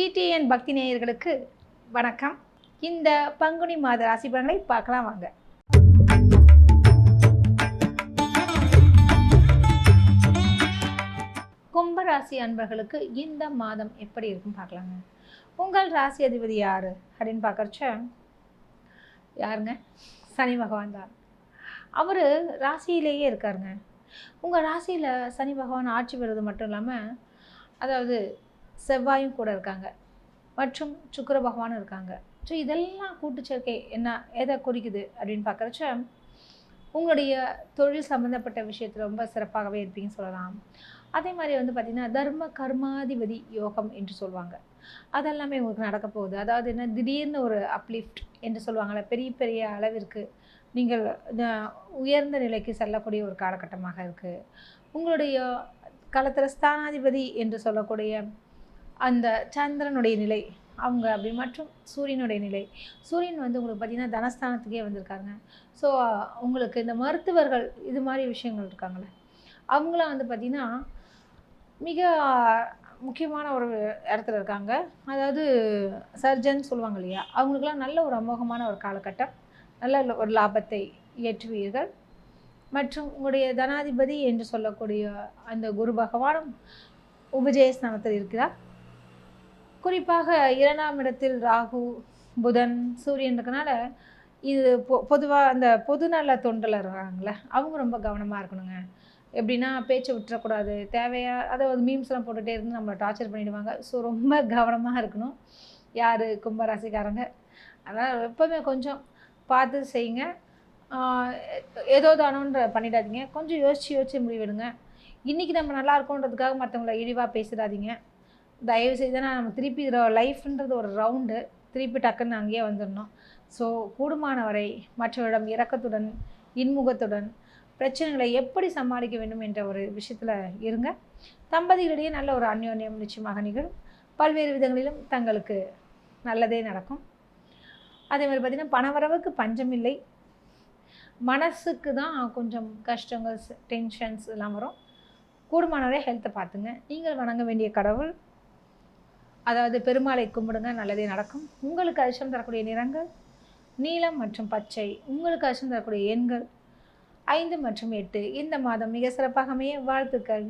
DTN பக்தி நேயர்களுக்கு வணக்கம். இந்த பங்குனி மாத ராசி பலன்களை பார்க்கலாம் வாங்க. கும்பராசி அன்பர்களுக்கு இந்த மாதம் எப்படி இருக்கும் பார்க்கலாங்க. உங்கள் ராசி அதிபதி யார் அப்படின்னு பார்க்கறச்ச யாருங்க? சனி பகவான் தான். அவர் ராசியிலேயே இருக்காருங்க. உங்கள் ராசியில் சனி பகவான் ஆட்சி பெறுவது மட்டும் இல்லாமல் அதாவது செவ்வாயும் கூட இருக்காங்க. மற்றும் சுக்கர பகவானும் இருக்காங்க. ஸோ இதெல்லாம் கூட்டு சேர்க்கை என்ன எதை குறிக்குது அப்படின்னு பார்க்குறச்ச உங்களுடைய தொழில் சம்மந்தப்பட்ட விஷயத்தில் ரொம்ப சிறப்பாகவே இருப்பீங்கன்னு சொல்லலாம். அதே மாதிரி வந்து பார்த்திங்கன்னா தர்ம கர்மாதிபதி யோகம் என்று சொல்லுவாங்க. அதெல்லாமே உங்களுக்கு நடக்க போகுது. அதாவது என்ன திடீர்னு ஒரு அப்லிஃப்ட் என்று சொல்லுவாங்கள்ல பெரிய பெரிய அளவிற்கு நீங்கள் உயர்ந்த நிலைக்கு செல்லக்கூடிய ஒரு காலகட்டமாக இருக்குது உங்களுடைய களத்தில் ஸ்தானாதிபதி என்று சொல்லக்கூடிய அந்த சந்திரனுடைய நிலை அவங்க அப்படி மற்றும் சூரியனுடைய நிலை. சூரியன் வந்து உங்களுக்கு பார்த்திங்கன்னா தனஸ்தானத்துக்கே வந்திருக்காங்க ஸோ உங்களுக்கு இந்த மருத்துவர்கள் இது மாதிரி விஷயங்கள் இருக்காங்களே அவங்களாம் வந்து பார்த்திங்கன்னா மிக முக்கியமான ஒரு இடத்துல இருக்காங்க. அதாவது சர்ஜன் சொல்லுவாங்க இல்லையா? அவங்களுக்கெல்லாம் நல்ல ஒரு அமோகமான ஒரு காலகட்டம். நல்ல ஒரு லாபத்தை ஏற்றுவீர்கள். மற்றும் உங்களுடைய தனாதிபதி என்று சொல்லக்கூடிய அந்த குரு பகவானும் உபஜயஸ்தானத்தில் இருக்கிறார். குறிப்பாக இரண்டாம் இடத்தில் ராகு புதன் சூரியன் இருக்கனால இது பொ பொதுவாக அந்த பொதுநல தொண்டில் இருக்காங்களே அவங்க ரொம்ப கவனமாக இருக்கணுங்க. எப்படின்னா பேச்சை விட்டுறக்கூடாது. தேவையா அதாவது மீம்ஸ்லாம் போட்டுகிட்டே இருந்து நம்மளை டார்ச்சர் பண்ணிவிடுவாங்க ஸோ ரொம்ப கவனமாக இருக்கணும். யார்? கும்பராசிக்காரங்க. அதனால் எப்போவுமே கொஞ்சம் பார்த்து செய்யுங்க. ஏதோ தானோன்ற பண்ணிடாதீங்க. கொஞ்சம் யோசித்து யோசித்து முடிவெடுங்க. இன்றைக்கி நம்ம நல்லா இருக்கோன்றதுக்காக மற்றவங்கள இழிவாக பேசிடாதீங்க. தயவு செய்து நம்ம திருப்பி லைஃப்ன்றது ஒரு ரவுண்டு திருப்பி டக்குன்னு அங்கேயே வந்துடணும். ஸோ கூடுமான வரை மற்றவரிடம் இரக்கத்துடன் இன்முகத்துடன் பிரச்சனைகளை எப்படி சமாளிக்க வேண்டும் என்ற ஒரு விஷயத்தில் இருங்க. தம்பதிகளிடையே நல்ல ஒரு அந்யோன்யம் நிச்சயமாக நிகழும். பல்வேறு விதங்களிலும் தங்களுக்கு நல்லதே நடக்கும். அதே மாதிரி பார்த்திங்கன்னா பணவரவுக்கு பஞ்சம் இல்லை. மனசுக்கு தான் கொஞ்சம் கஷ்டங்கள் டென்ஷன்ஸ் எல்லாம் வரும். கூடுமானவரை ஹெல்த்தை பார்த்துங்க. நீங்கள் வணங்க வேண்டிய கடவுள் அதாவது பெருமாளை கும்பிடுங்க நல்லதே நடக்கும். உங்களுக்கு அதிர்ஷ்டம் தரக்கூடிய நிறங்கள் நீலம் மற்றும் பச்சை. உங்களுக்கு அதிர்ஷ்டம் தரக்கூடிய எண்கள் ஐந்து மற்றும் எட்டு. இந்த மாதம் மிக சிறப்பாக அமைய வாழ்த்துக்கள்.